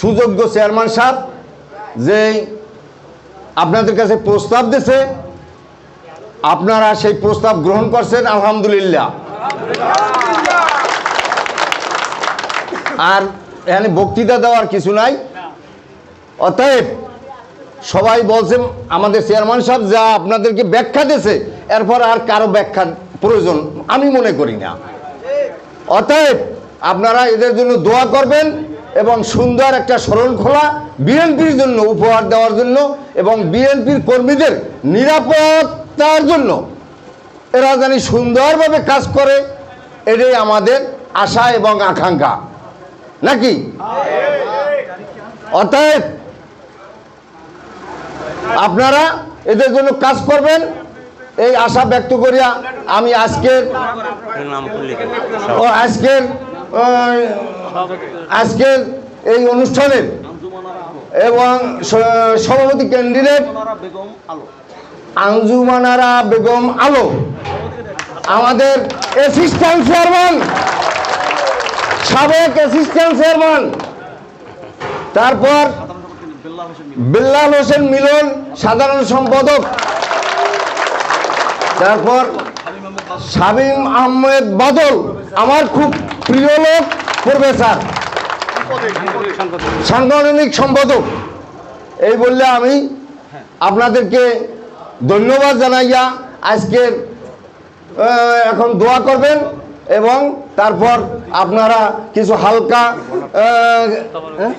সুযোগ্য চেয়ারম্যান সাহেব যে আপনাদের কাছে প্রস্তাব দিছে, আপনারা সেই প্রস্তাব গ্রহণ করছেন, আলহামদুলিল্লাহ। আর এখানে বক্তৃতা দেওয়ার কিছু নাই। অতএব সবাই বলছেন আমাদের চেয়ারম্যান সাহেব যা আপনাদেরকে ব্যাখ্যা দিয়েছে এরপর আর কারও ব্যাখ্যার প্রয়োজন আমি মনে করি না। অতএব আপনারা এদের জন্য দোয়া করবেন। এবং সুন্দর একটা শরণখোলা বিএনপির জন্য উপহার দেওয়ার জন্য এবং বিএনপির কর্মীদের নিরাপত্তার জন্য। এরা জানি সুন্দরভাবে কাজ করে এটাই আমাদের আশা এবং আকাঙ্ক্ষা। নাকি? অতএব আপনারা এদের জন্য কাজ করবেন এই আশা ব্যক্ত করিয়া আমি আজকের আজকের আজকের এই অনুষ্ঠানের এবং সভাপতি ক্যান্ডিডেট আঞ্জুমানারা বেগম আলো, আমাদের অ্যাসিস্ট্যান্ট চেয়ারম্যান সাবেক অ্যাসিস্ট্যান্ট চেয়ারম্যান তারপর বিল্লাল হোসেন মিলন, সাধারণ সম্পাদক, তারপর শামীম আহমেদ বাদল, আমার খুব প্রিয় লোক, প্রফেসর সাংগঠনিক সম্পাদক এই বললে আমি আপনাদেরকে ধন্যবাদ জানাইয়া আজকের এখন দোয়া করবেন এবং তারপর আপনারা কিছু হালকা হ্যাঁ?